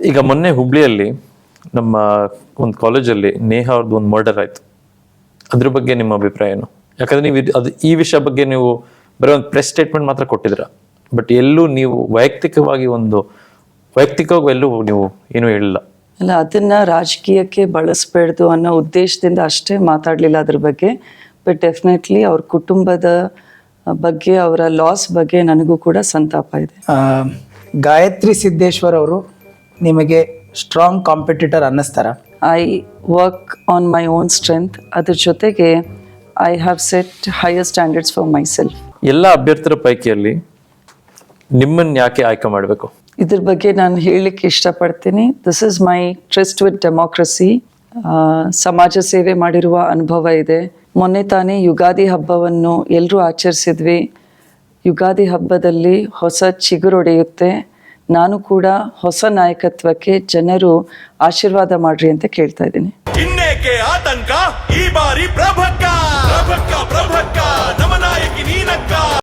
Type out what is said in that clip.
ಈಗ ಮೊನ್ನೆ ಹುಬ್ಳಿಯಲ್ಲಿ ನಮ್ಮ ಒಂದು ಕಾಲೇಜಲ್ಲಿ ನೇಹ ಅವ್ರದ್ದು ಒಂದು ಮರ್ಡರ್ ಆಯಿತು. ಅದ್ರ ಬಗ್ಗೆ ನಿಮ್ಮ ಅಭಿಪ್ರಾಯ ಏನು? ಯಾಕಂದ್ರೆ ನೀವು ಇದು- ಅದು ಈ ವಿಷಯ ಬಗ್ಗೆ ನೀವು ಬರೋ ಒಂದು ಪ್ರೆಸ್ ಸ್ಟೇಟ್ಮೆಂಟ್ ಮಾತ್ರ ಕೊಟ್ಟಿದ್ದೀರ? ಬಟ್ ಎಲ್ಲೂ ನೀವು ವೈಯಕ್ತಿಕವಾಗಿ ಒಂದು ವೈಯಕ್ತಿಕವಾಗಿ ಎಲ್ಲೂ ನೀವು ಏನು ಹೇಳಿಲ್ಲ. ಅಲ್ಲ ಅದನ್ನ ರಾಜಕೀಯಕ್ಕೆ ಬಳಸಬೇಡ್ದು ಅನ್ನೋ ಉದ್ದೇಶದಿಂದ ಅಷ್ಟೇ ಮಾತಾಡಲಿಲ್ಲ ಅದ್ರ ಬಗ್ಗೆ. ಬಟ್ ಡೆಫಿನೆಟ್ಲಿ ಅವ್ರ ಕುಟುಂಬದ ಬಗ್ಗೆ ಅವರ ಲಾಸ್ ಬಗ್ಗೆ ನನಗೂ ಕೂಡ ಸಂತಾಪ ಇದೆ. ಗಾಯತ್ರಿ ಸಿದ್ದೇಶ್ವರ್ ಅವರು ನಿಮಗೆ strong competitor ಅನ್ನಿಸ್ತಾರ? I work on my own strength ಅದ್ರ ಜೊತೆಗೆ I have set higher standards for myself ಎಲ್ಲ ಅಭ್ಯರ್ಥಿರ ಪೈಕಿಯಲ್ಲಿ ನಿಮ್ಮನ್ನು ಯಾಕೆ ಆಯ್ಕೆ ಮಾಡಬೇಕು? ಇದ್ರ ಬಗ್ಗೆ ನಾನು ಹೇಳಲಿಕ್ಕೆ ಇಷ್ಟಪಡ್ತೀನಿ. This is my trust with democracy ಸಮಾಜ ಸೇವೆ ಮಾಡಿರುವ ಅನುಭವ ಇದೆ. ಮೊನ್ನೆ ತಾನೇ ಯುಗಾದಿ ಹಬ್ಬವನ್ನು ಎಲ್ಲರೂ ಆಚರಿಸಿದ್ವಿ. ಯುಗಾದಿ ಹಬ್ಬದಲ್ಲಿ ಹೊಸ ಚಿಗುರೊಡೆಯುತ್ತೆ ನಾನು ಕೂಡ ಹೊಸ ನಾಯಕತ್ವಕ್ಕೆ ಜನರು ಆಶೀರ್ವಾದ ಮಾಡ್ರಿ ಅಂತ ಕೇಳ್ತಾ ಇದ್ದೀನಿ. ಇನ್ನೇಕೆ ಆತಂಕ? ಈ ಬಾರಿ ಪ್ರಭಕ್ಕ